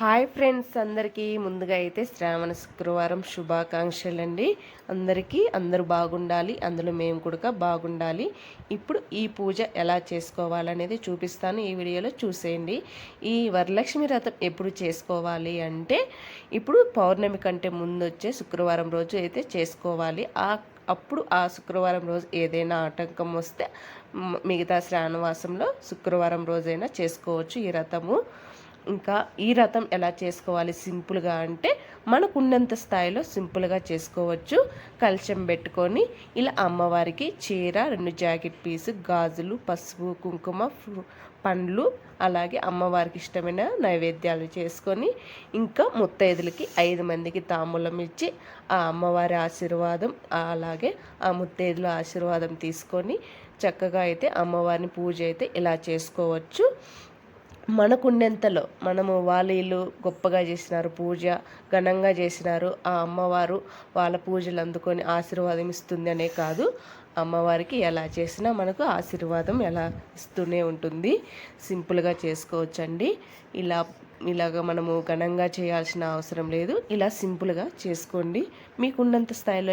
Hi friends అందరికీ ముందుగా అయితే శ్రావణ శుక్రవారం శుభాకాంక్షలు అండి అందరికీ అందరూ బాగుండాలి అందులో మేము కూడా బాగుండాలి. ఇప్పుడు ఈ పూజ ఎలా చేసుకోవాలనేది చూపిస్తాను. ఈ వీడియోలో చూసేయండి. ఈ వరలక్ష్మి వ్రతం ఎప్పుడు చేసుకోవాలి అంటే ఇప్పుడు పౌర్ణమి కంటే ముందు వచ్చే శుక్రవారం రోజు అయితే చేసుకోవాలి. ఆ అప్పుడు ఆ శుక్రవారం రోజు ఏదైనా ఆటంకం వస్తే మిగతా శ్రావణవాసంలో శుక్రవారం రోజైనా చేసుకోవచ్చు ఈ రథము ఇంకా ఈ రథం ఎలా చేసుకోవాలి? సింపుల్గా అంటే మనకున్నంత స్థాయిలో సింపుల్గా చేసుకోవచ్చు. కలశం పెట్టుకొని ఇలా అమ్మవారికి చీర రెండు జాకెట్ పీసు గాజులు పసుపు కుంకుమ పండ్లు అలాగే అమ్మవారికి ఇష్టమైన నైవేద్యాలు చేసుకొని ఇంకా ముత్తైదులకి ఐదు మందికి తాంబూలం ఇచ్చి ఆ అమ్మవారి ఆశీర్వాదం అలాగే ఆ ముత్తైదుల ఆశీర్వాదం తీసుకొని చక్కగా అయితే అమ్మవారిని పూజ అయితే ఇలా చేసుకోవచ్చు. మనకుండెంతలో మనము వాళ్ళు గొప్పగా చేసినారు పూజ ఘనంగా చేసినారు. ఆ అమ్మవారు వాళ్ళ పూజలు అందుకొని ఆశీర్వాదం ఇస్తుంది అనే కాదు. అమ్మవారికి ఎలా చేసినా మనకు ఆశీర్వాదం ఎలా ఇస్తూనే ఉంటుంది. సింపుల్గా చేసుకోవచ్చండి. ఇలా ఇలాగ మనము ఘనంగా చేయాల్సిన అవసరం లేదు. ఇలా సింపుల్గా చేసుకోండి. మీకున్నంత స్థాయిలో